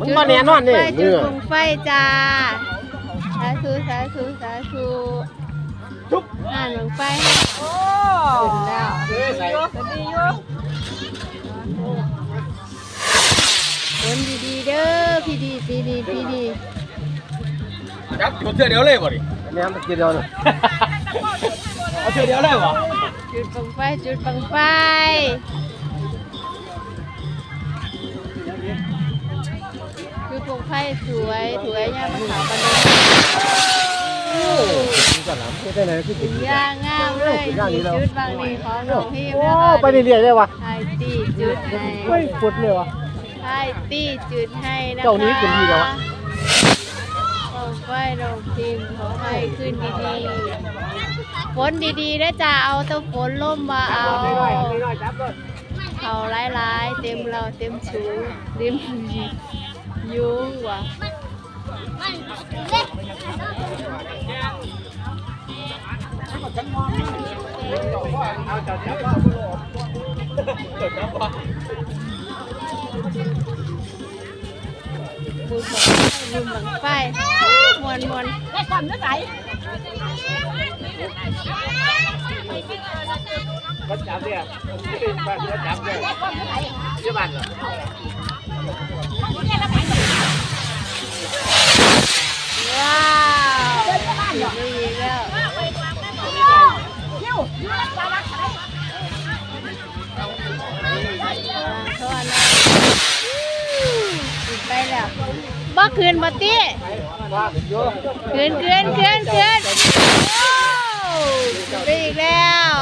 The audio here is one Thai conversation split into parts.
มันบ่แน่นอนนี่ไฟจุเนื้ดอลงไฟจ้า สาธุสาธุสาธุจุ๊บ ห่านลงไฟโอ้ขึ้นแล้วเอ้ยใส่สวัสดีอยู่บนดีๆเด้อพี่ดีพี่ดีพี่ดีจับจุดเทื่อเดียวเลยบ่ดิอันนี้มันกินเดียวเลยเอาเทื่อเดียวเลยบ่จุดบังไฟจุดบังไฟ จุดบังไฟสวยสวยย่างมะขามปานนี้กินก่อนนะไม่ได้ไหนคือกินย่างงามเลยนี่จุดบางนี่ของหลวงพี่โอ้แม่ไปเรื่อยๆได้วะไทยตีจุดให้ไม่ปวดเลยวะไทยตีจุดให้นะคะเจ้านี้เป็นดีแล้วอะ ลงไฟลงทีมขอให้ขึ้นดีๆฝนดีๆนะจ๊ะเอาแตัวฝนล่มมาเอา เขาร้ายๆ เต็มเราเต็มชูเต็ม ยุงว่ะบุญบังบุญบังไฟมวนมวนได้ความนึกไหนวัดจับเนี่ยบ้านวัดจับเนี่ยยี่บ้านเหรอ วไปแล้วบ่คืนบ่ตีว่าโยคืนคืนคืนคืนไปอีกแล้ว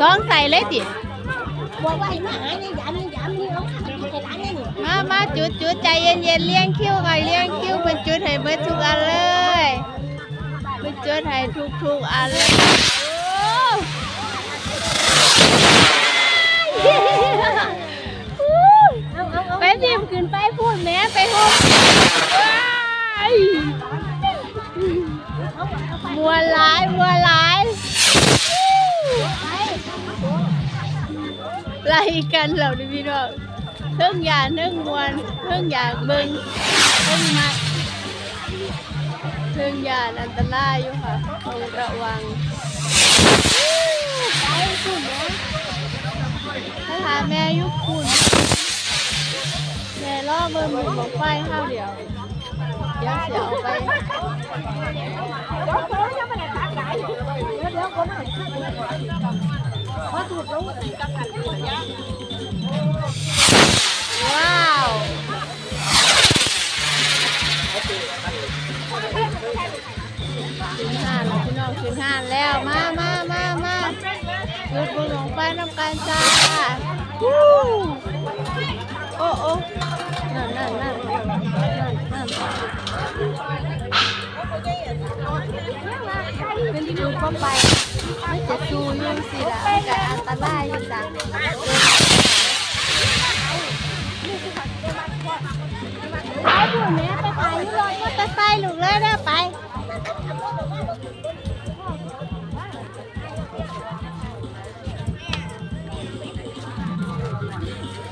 สองใส่เลยติบอกว่าให้มาหาเนี่ยยามเนี่ยยามนี่เอาใส่ร้านนี่นี่ มามาจุดจุดใจเย็นเย็นเลี้ยงคิ้วกันเลี้ยงคิ้วเป็นจุดให้เบิดทุกอันเลยเป็นจุดให้ทุกทุกอันเลยไปสิขึ้นไปพูดแม่ไปพูดว้ายมัวหลายมัวหลายไล่กันเหล่านี้พี่น้อง เทิงอย่านเทิงมวนเทิงอย่ากเบิ่งเทิงมักเทิงอย่าอันตรายอยู่ค่ะต้องระวังไปคุณนะถ้าหาแม่อยุคุณแม่ล่อเบิ่งหมุนบอกไฟข้าวเดียวเดี๋ยวเสียเอาไปวคนยังไม่ได้ตักไหนเดี๋ยวเดี๋ยวคนนั้นพอถูกรู้ตักกันเลยยะ ว้าวขึ้นห้านแล้วพี่น้องขึ้นห้านแล้ว มามามามาหยุดบุญหลงไปน้ำกันจ้าวู้โอ้โอ้นั่นนั่นนั่นนั่นนั่นเป็นจูเข้าไปไม่จะจูอยุ่งสิล่ะมันก็อันตรายอยู่จ้ะ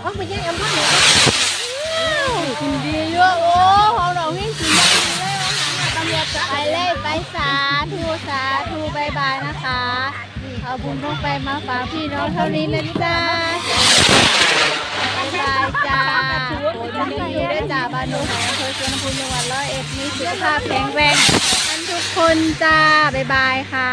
เขาไปยังอำเภอไหนกินดีเยอะโอ้ของเราวิ่งกินได้ดีเลยตำรวจไปเลยไปสาธุสาธุบายบายนะคะเอาบุญลงไปมาฝากพี่น้องเท่านี้นะจ๊ะบายบายจ้าโอ้ยดีอยู่ได้จ้าบ้านหนูของอำเภอสวนภูมิจังหวัดร้อยเอ็ดมีสุขภาพแข็งแรงกันทุก คนจ้าบายบายค่ะ